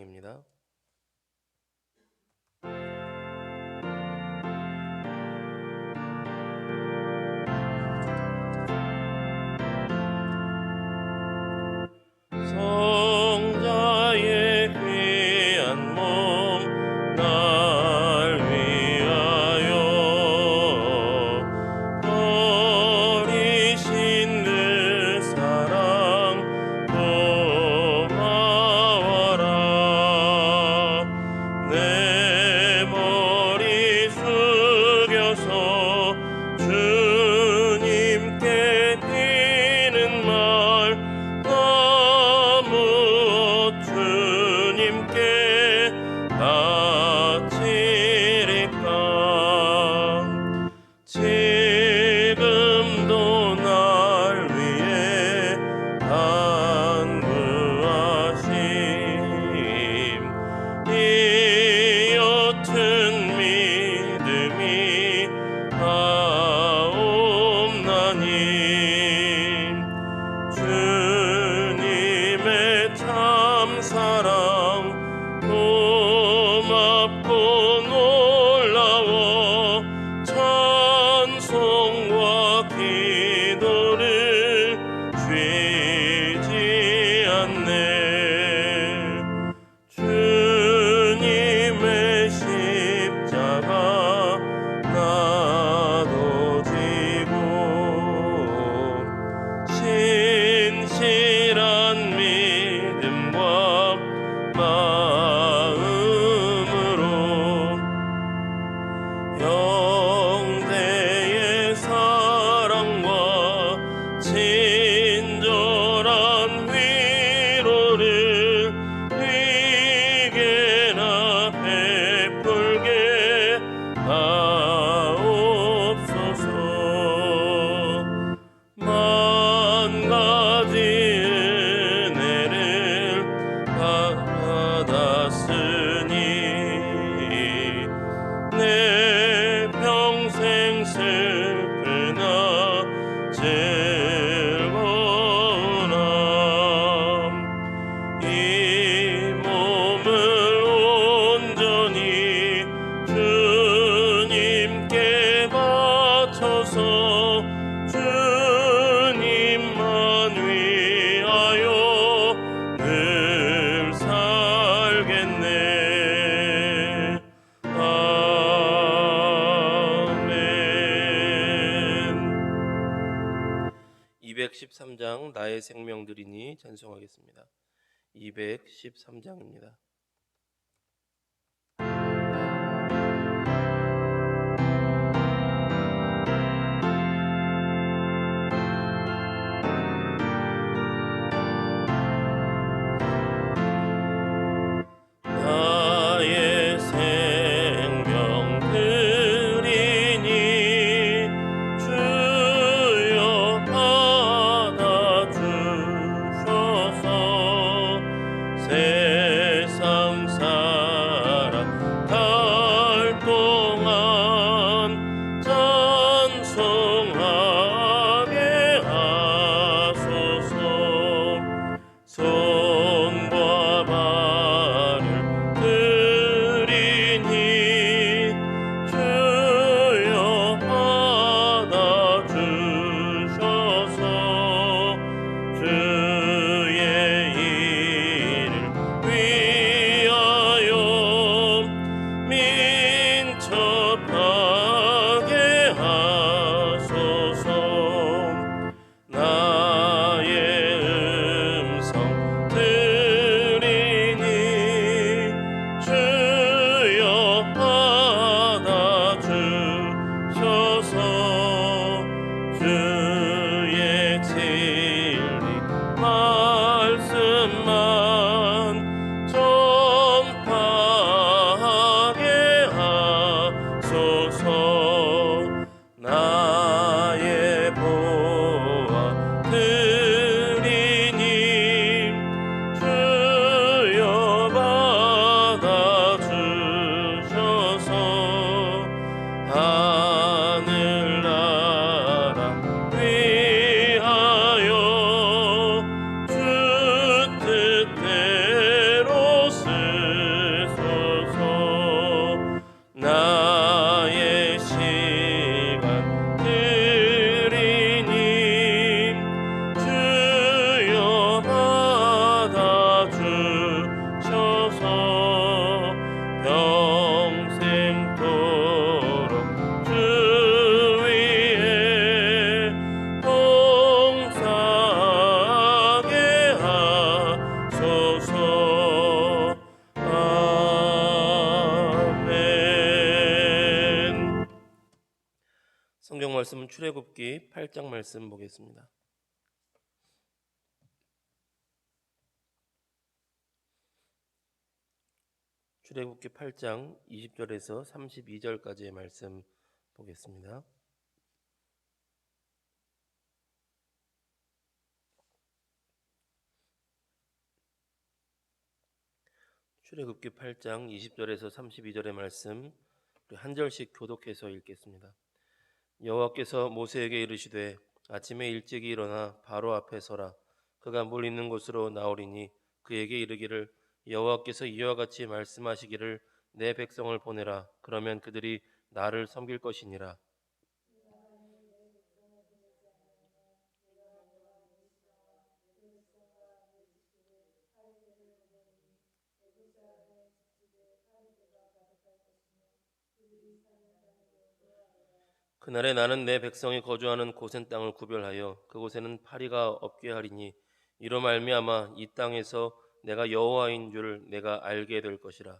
입니다. 213장 나의 생명들이니 찬송하겠습니다. 213장입니다. 성경 말씀은 출애굽기 8장 말씀 보겠습니다. 출애굽기 8장 20절에서 32절까지의 말씀 보겠습니다. 출애굽기 8장 20절에서 32절의 말씀 한 절씩 교독해서 읽겠습니다. 여호와께서 모세에게 이르시되 아침에 일찍이 일어나 바로 앞에 서라. 그가 물 있는 곳으로 나오리니 그에게 이르기를 여호와께서 이와 같이 말씀하시기를 내 백성을 보내라. 그러면 그들이 나를 섬길 것이니라 그날에 나는 내 백성이 거주하는 고센 땅을 구별하여 그곳에는 파리가 없게 하리니 이로 말미암아 이 땅에서 내가 여호와인 줄 내가 알게 될 것이라.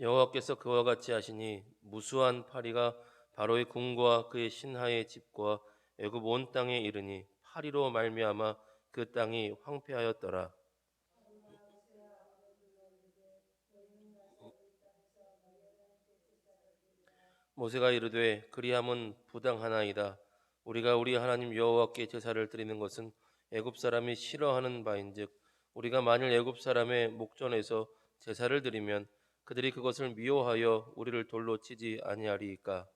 여호와께서 그와 같이 하시니 무수한 파리가 바로의 궁과 그의 신하의 집과 애굽 온 땅에 이르니 파리로 말미암아 그 땅이 황폐하였더라 모세가 이르되 그리함은 부당하나이다. 우리가 우리 하나님 여호와께 제사를 드리는 것은 애굽 사람이 싫어하는 바인즉 우리가 만일 애굽 사람의 목전에서 제사를 드리면 그들이 그것을 미워하여 우리를 돌로 치지 아니하리이까.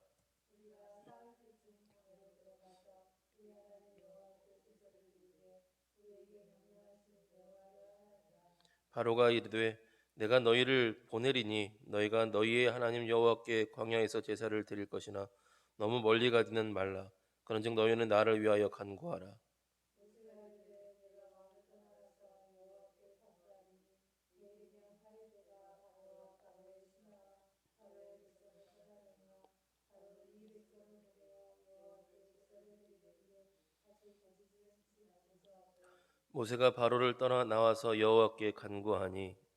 바로가 이르되 내가 너희를 보내리니 너희가 너희의 하나님 여호와께 광야에서 제사를 드릴 것이나 너무 멀리 가지는 말라. 그런즉 너희는 나를 위하여 간구하라. 모세가 바로를 떠나 나와서 여호와께 간구하니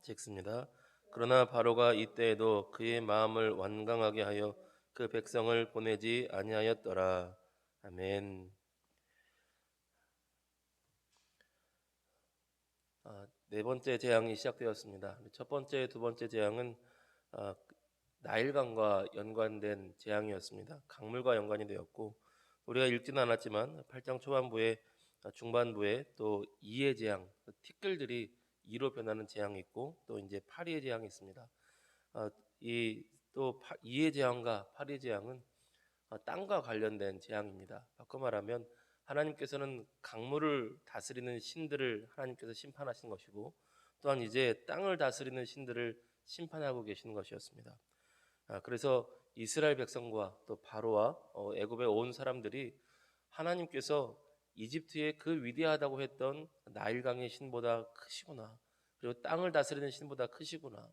같이 읽습니다. 그러나 바로가 이때에도 그의 마음을 완강하게 하여 그 백성을 보내지 아니하였더라. 아멘. 아, 네 번째 재앙이 시작되었습니다. 첫 번째, 두 번째 재앙은 아, 나일강과 연관된 재앙이었습니다. 강물과 연관이 되었고 우리가 읽지는 않았지만 8장 초반부에 아, 중반부에 또 이의 재앙, 티끌들이 이로 변하는 재앙이 있고 또 이제 파리의 재앙이 있습니다. 어, 이또 이의 재앙과 파리의 재앙은 어, 땅과 관련된 재앙입니다. 바꿔 말하면 하나님께서는 강물을 다스리는 신들을 하나님께서 심판하신 것이고 또한 이제 땅을 다스리는 신들을 심판하고 계시는 것이었습니다. 아, 그래서 이스라엘 백성과 또 바로와 어, 애굽에 온 사람들이 하나님께서 이집트의 그 위대하다고 했던 나일강의 신보다 크시구나. 그리고 땅을 다스리는 신보다 크시구나.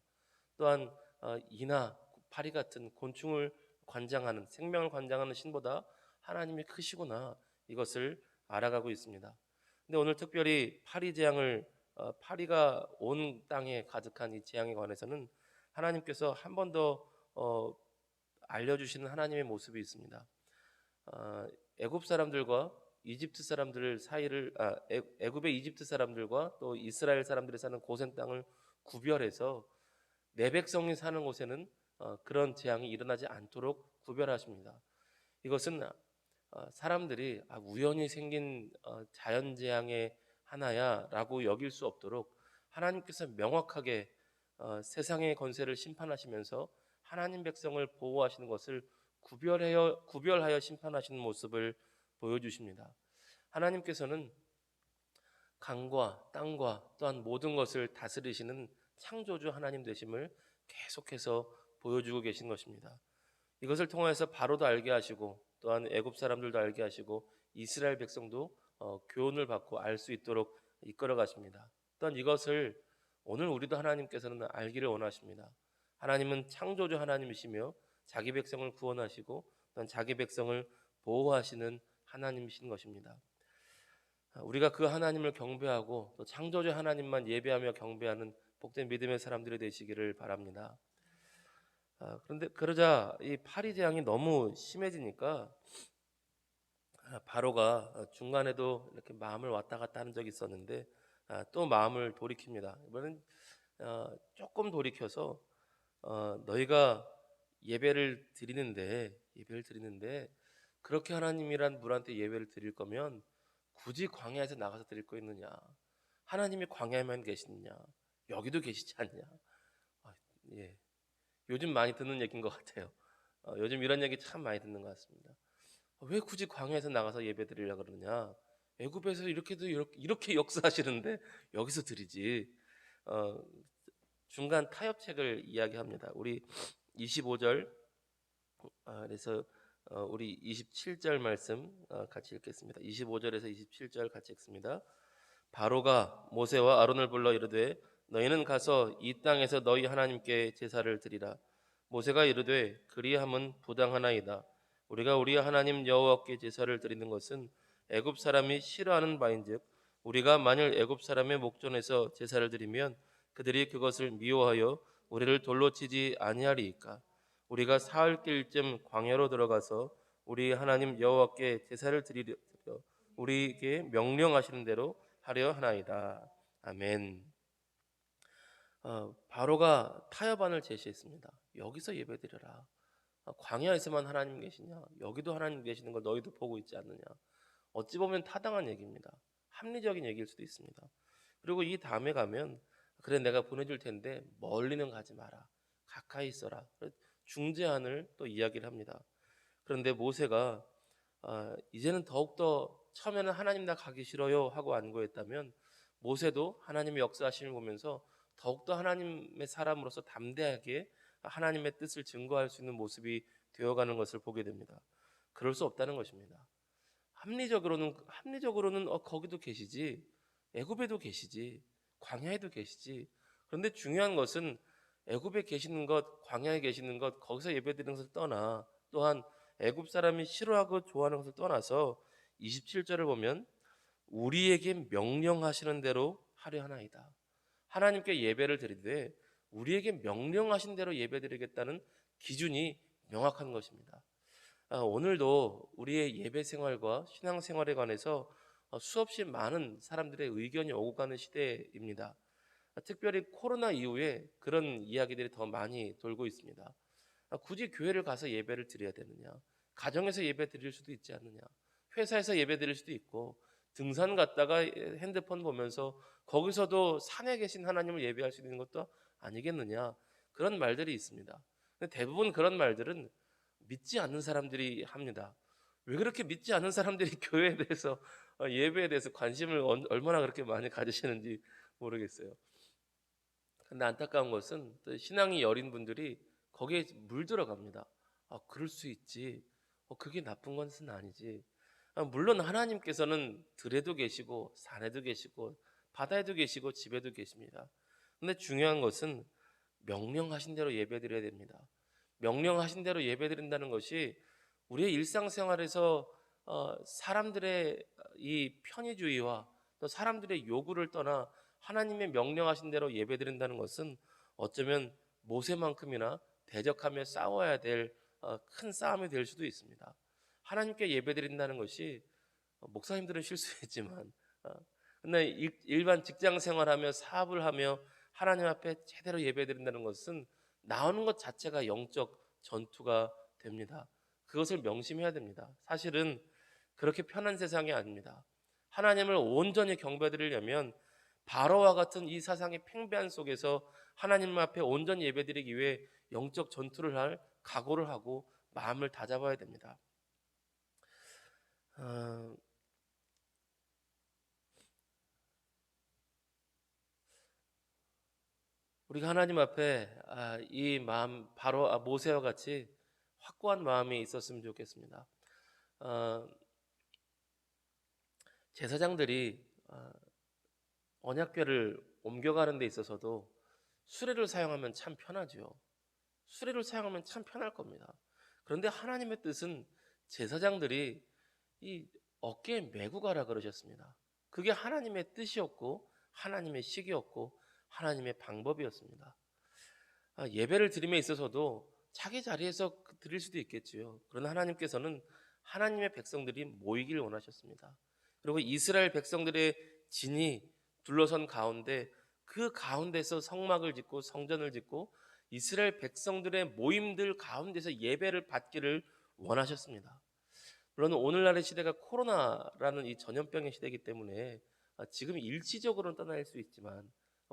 또한 어, 이나 파리 같은 곤충을 관장하는 생명을 관장하는 신보다 하나님이 크시구나. 이것을 알아가고 있습니다. 근데 오늘 특별히 파리 재앙을 어, 파리가 온 땅에 가득한 이 재앙에 관해서는 하나님께서 한 번더 어, 알려주시는 하나님의 모습이 있습니다. 애굽 사람들과 이집트 사람들 사이를 아, 애굽의 이집트 사람들과 또 이스라엘 사람들이 사는 고센 땅을 구별해서 내 백성이 사는 곳에는 어, 그런 재앙이 일어나지 않도록 구별하십니다. 이것은 어, 사람들이 아, 우연히 생긴 어, 자연 재앙의 하나야라고 여길 수 없도록 하나님께서 명확하게 어, 세상의 건세를 심판하시면서 하나님 백성을 보호하시는 것을 구별하여 구별하여 심판하시는 모습을 보여주십니다. 하나님께서는 강과 땅과 또한 모든 것을 다스리시는 창조주 하나님 되심을 계속해서 보여주고 계신 것입니다. 이것을 통해서 바로도 알게 하시고 또한 애굽 사람들도 알게 하시고 이스라엘 백성도 어, 교훈을 받고 알 수 있도록 이끌어 가십니다. 또한 이것을 오늘 우리도 하나님께서는 알기를 원하십니다. 하나님은 창조주 하나님이시며 자기 백성을 구원하시고 또한 자기 백성을 보호하시는 하나님이신 것입니다. 아, 우리가 그 하나님을 경배하고 또 창조주 하나님만 예배하며 경배하는 복된 믿음의 사람들이 되시기를 바랍니다. 아, 그런데 그러자 이 파리 재앙이 너무 심해지니까 아, 바로가 중간에도 이렇게 마음을 왔다 갔다 하는 적이 있었는데 아, 또 마음을 돌이킵니다. 이번엔 어, 조금 돌이켜서 어, 너희가 예배를 드리는데 예배를 드리는데 그렇게 하나님이란 분한테 예배를 드릴 거면 굳이 광야에서 나가서 드릴 거 있느냐? 하나님이 광야에만 계시느냐? 여기도 계시지 않냐? 아, 예. 요즘 많이 듣는 얘기인 것 같아요. 어, 요즘 이런 얘기 참 많이 듣는 것 같습니다. 어, 왜 굳이 광야에서 나가서 예배 드리려 그러느냐? 애굽에서 이렇게도 이렇게, 이렇게 역사하시는데 여기서 드리지. 어, 중간 타협책을 이야기합니다. 우리 25절 아, 그래서 어, 우리 27절 말씀 어, 같이 읽겠습니다. 25절에서 27절 같이 읽습니다. 바로가 모세와 아론을 불러 이르되 너희는 가서 이 땅에서 너희 하나님께 제사를 드리라. 모세가 이르되 그리함은 부당하나이다. 우리가 우리 하나님 여호와께 제사를 드리는 것은 애굽 사람이 싫어하는 바인즉 우리가 만일 애굽 사람의 목전에서 제사를 드리면 그들이 그것을 미워하여 우리를 돌로 치지 아니하리이까 우리가 사흘 길쯤 광야로 들어가서 우리 하나님 여호와께 제사를 드리려 우리에게 명령하시는 대로 하려 하나이다. 아멘. 어, 바로가 타협안을 제시했습니다. 여기서 예배드려라. 어, 광야에서만 하나님 계시냐? 여기도 하나님 계시는 걸 너희도 보고 있지 않느냐? 어찌 보면 타당한 얘기입니다. 합리적인 얘기일 수도 있습니다. 그리고 이 다음에 가면 그래 내가 보내줄 텐데 멀리는 가지 마라. 가까이 있어라. 중재안을 또 이야기를 합니다. 그런데 모세가 아, 이제는 더욱더 처음에는 하나님 나 가기 싫어요 하고 안고했다면 모세도 하나님의 역사하심을 보면서 더욱더 하나님의 사람으로서 담대하게 하나님의 뜻을 증거할 수 있는 모습이 되어가는 것을 보게 됩니다. 그럴 수 없다는 것입니다. 합리적으로는 합리적으로는 어, 거기도 계시지 애굽에도 계시지 광야에도 계시지 그런데 중요한 것은 애굽에 계시는 것 광야에 계시는 것 거기서 예배드리는 것을 떠나 또한 애굽 사람이 싫어하고 좋아하는 것을 떠나서 27절을 보면 우리에게 명령하시는 대로 하려 하나이다. 하나님께 예배를 드리되 우리에게 명령하신 대로 예배드리겠다는 기준이 명확한 것입니다. 아, 오늘도 우리의 예배 생활과 신앙 생활에 관해서 어, 수없이 많은 사람들의 의견이 오고 가는 시대입니다. 아, 특별히 코로나 이후에 그런 이야기들이 더 많이 돌고 있습니다. 아, 굳이 교회를 가서 예배를 드려야 되느냐? 가정에서 예배 드릴 수도 있지 않느냐? 회사에서 예배 드릴 수도 있고 등산 갔다가 핸드폰 보면서 거기서도 산에 계신 하나님을 예배할 수 있는 것도 아니겠느냐? 그런 말들이 있습니다. 대부분 그런 말들은 믿지 않는 사람들이 합니다. 왜 그렇게 믿지 않는 사람들이 교회에 대해서 어, 예배에 대해서 관심을 얼마나 그렇게 많이 가지시는지 모르겠어요. 근데 안타까운 것은 신앙이 여린 분들이 거기에 물들어갑니다. 아, 그럴 수 있지. 어, 그게 나쁜 것은 아니지. 아, 물론 하나님께서는 들에도 계시고 산에도 계시고 바다에도 계시고 집에도 계십니다. 근데 중요한 것은 명령하신 대로 예배드려야 됩니다. 명령하신 대로 예배드린다는 것이 우리의 일상생활에서 어, 사람들의 이 편의주의와 또 사람들의 요구를 떠나 하나님의 명령하신 대로 예배드린다는 것은 어쩌면 모세만큼이나 대적하며 싸워야 될큰 어, 싸움이 될 수도 있습니다. 하나님께 예배드린다는 것이 어, 목사님들은 실수했지만 근데 일반 직장 생활하며 사업을 하며 하나님 앞에 제대로 예배드린다는 것은 나오는 것 자체가 영적 전투가 됩니다. 그것을 명심해야 됩니다. 사실은 그렇게 편한 세상이 아닙니다. 하나님을 온전히 경배드리려면 바로와 같은 이 사상의 팽배한 속에서 하나님 앞에 온전히 예배드리기 위해 영적 전투를 할 각오를 하고 마음을 다잡아야 됩니다. 어, 우리가 하나님 앞에 아, 이 마음 바로 아, 모세와 같이 확고한 마음이 있었으면 좋겠습니다. 어, 제사장들이 어, 언약궤를 옮겨가는 데 있어서도 수레를 사용하면 참 편하죠. 수레를 사용하면 참 편할 겁니다. 그런데 하나님의 뜻은 제사장들이 이 어깨에 메고 가라 그러셨습니다. 그게 하나님의 뜻이었고 하나님의 식이었고 하나님의 방법이었습니다. 아, 예배를 드림에 있어서도 자기 자리에서 그 드릴 수도 있겠지요. 그러나 하나님께서는 하나님의 백성들이 모이길 원하셨습니다. 그리고 이스라엘 백성들의 진이 둘러선 가운데 그 가운데서 성막을 짓고 성전을 짓고 이스라엘 백성들의 모임들 가운데서 예배를 받기를 원하셨습니다. 물론 오늘날의 시대가 코로나라는 이 전염병의 시대이기 때문에 아, 지금 일시적으로는 떠날 수 있지만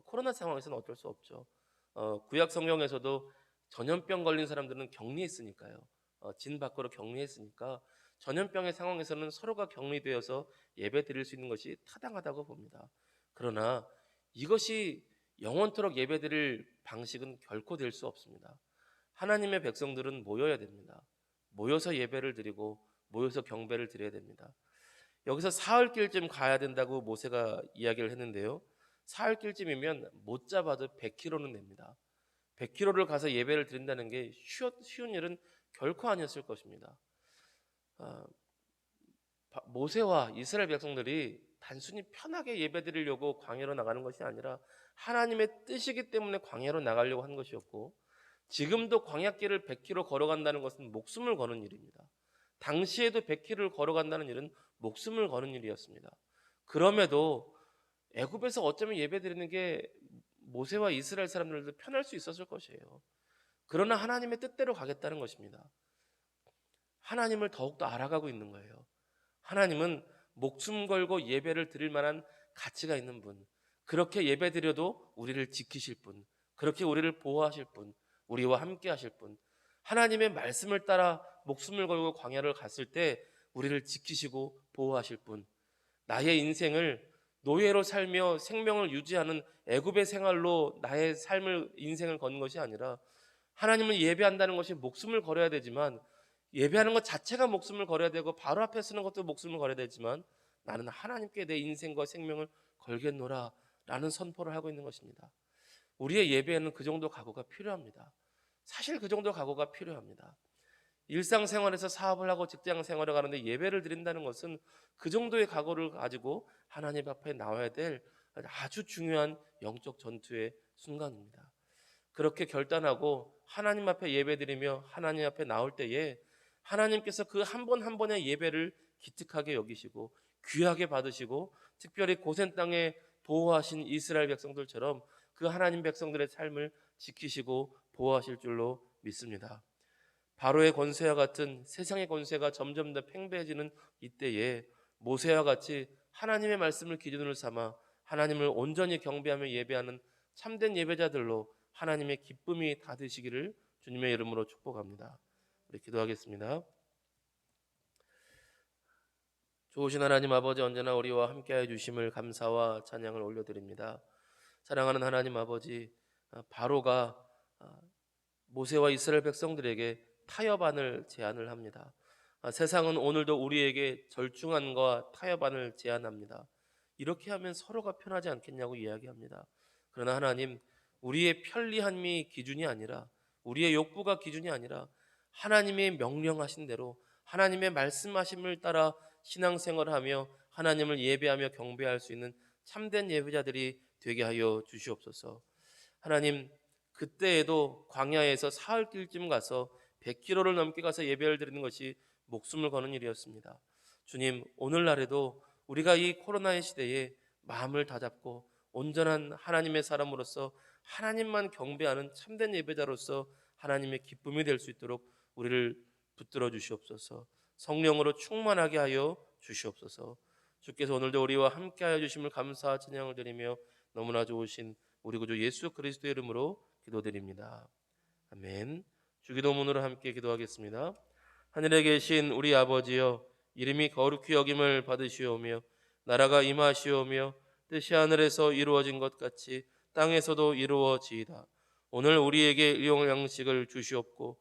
코로나 상황에서는 어쩔 수 없죠. 어, 구약 성경에서도 전염병 걸린 사람들은 격리했으니까요. 어, 진 밖으로 격리했으니까 전염병의 상황에서는 서로가 격리되어서 예배 드릴 수 있는 것이 타당하다고 봅니다. 그러나 이것이 영원토록 예배 드릴 방식은 결코 될 수 없습니다. 하나님의 백성들은 모여야 됩니다. 모여서 예배를 드리고 모여서 경배를 드려야 됩니다. 여기서 사흘길쯤 가야 된다고 모세가 이야기를 했는데요. 사흘길쯤이면 못 잡아도 100km는 됩니다. 100km를 가서 예배를 드린다는 게 쉬운 일은 결코 아니었을 것입니다. 아, 모세와 이스라엘 백성들이 단순히 편하게 예배드리려고 광야로 나가는 것이 아니라 하나님의 뜻이기 때문에 광야로 나가려고 한 것이었고 지금도 광야길을 100km 걸어간다는 것은 목숨을 거는 일입니다. 당시에도 100km를 걸어간다는 일은 목숨을 거는 일이었습니다. 그럼에도 애굽에서 어쩌면 예배드리는 게 모세와 이스라엘 사람들도 편할 수 있었을 것이에요. 그러나 하나님의 뜻대로 가겠다는 것입니다. 하나님을 더욱더 알아가고 있는 거예요. 하나님은 목숨 걸고 예배를 드릴 만한 가치가 있는 분, 그렇게 예배 드려도 우리를 지키실 분, 그렇게 우리를 보호하실 분, 우리와 함께 하실 분, 하나님의 말씀을 따라 목숨을 걸고 광야를 갔을 때 우리를 지키시고 보호하실 분, 나의 인생을 노예로 살며 생명을 유지하는 애굽의 생활로 나의 삶을 인생을 거는 것이 아니라 하나님을 예배한다는 것이 목숨을 걸어야 되지만 예배하는 것 자체가 목숨을 걸어야 되고 바로 앞에 쓰는 것도 목숨을 걸어야 되지만 나는 하나님께 내 인생과 생명을 걸겠노라 라는 선포를 하고 있는 것입니다. 우리의 예배에는 그 정도 각오가 필요합니다. 사실 그 정도 각오가 필요합니다. 일상생활에서 사업을 하고 직장 생활을 가는데 예배를 드린다는 것은 그 정도의 각오를 가지고 하나님 앞에 나와야 될 아주 중요한 영적 전투의 순간입니다. 그렇게 결단하고 하나님 앞에 예배 드리며 하나님 앞에 나올 때에 하나님께서 그 한번한 번의 예배를 기특하게 여기시고 귀하게 받으시고 특별히 고센 땅에 보호하신 이스라엘 백성들처럼 그 하나님 백성들의 삶을 지키시고 보호하실 줄로 믿습니다. 바로의 권세와 같은 세상의 권세가 점점 더 팽배해지는 이때에 모세와 같이 하나님의 말씀을 기준으로 삼아 하나님을 온전히 경배하며 예배하는 참된 예배자들로 하나님의 기쁨이 닫으시기를 주님의 이름으로 축복합니다. 우리 기도하겠습니다. 좋으신 하나님 아버지 언제나 우리와 함께해 주심을 감사와 찬양을 올려드립니다. 사랑하는 하나님 아버지 바로가 모세와 이스라엘 백성들에게 타협안을 제안을 합니다. 세상은 오늘도 우리에게 절충안과 타협안을 제안합니다. 이렇게 하면 서로가 편하지 않겠냐고 이야기합니다. 그러나 하나님 우리의 편리함이 기준이 아니라 우리의 욕구가 기준이 아니라 하나님의 명령하신 대로 하나님의 말씀하심을 따라 신앙생활하며 하나님을 예배하며 경배할 수 있는 참된 예배자들이 되게 하여 주시옵소서. 하나님 그때에도 광야에서 사흘길쯤 가서 100km를 넘게 가서 예배를 드리는 것이 목숨을 거는 일이었습니다. 주님 오늘날에도 우리가 이 코로나의 시대에 마음을 다잡고 온전한 하나님의 사람으로서 하나님만 경배하는 참된 예배자로서 하나님의 기쁨이 될 수 있도록 우리를 붙들어 주시옵소서. 성령으로 충만하게 하여 주시옵소서. 주께서 오늘도 우리와 함께하여 주심을 감사 찬양을 드리며 너무나 좋으신 우리 구주 예수 그리스도의 이름으로 기도드립니다. 아멘. 주기도문으로 함께 기도하겠습니다. 하늘에 계신 우리 아버지여 이름이 거룩히 여김을 받으시오며 나라가 임하시오며 뜻이 하늘에서 이루어진 것 같이 땅에서도 이루어지이다. 오늘 우리에게 일용 양식을 주시옵고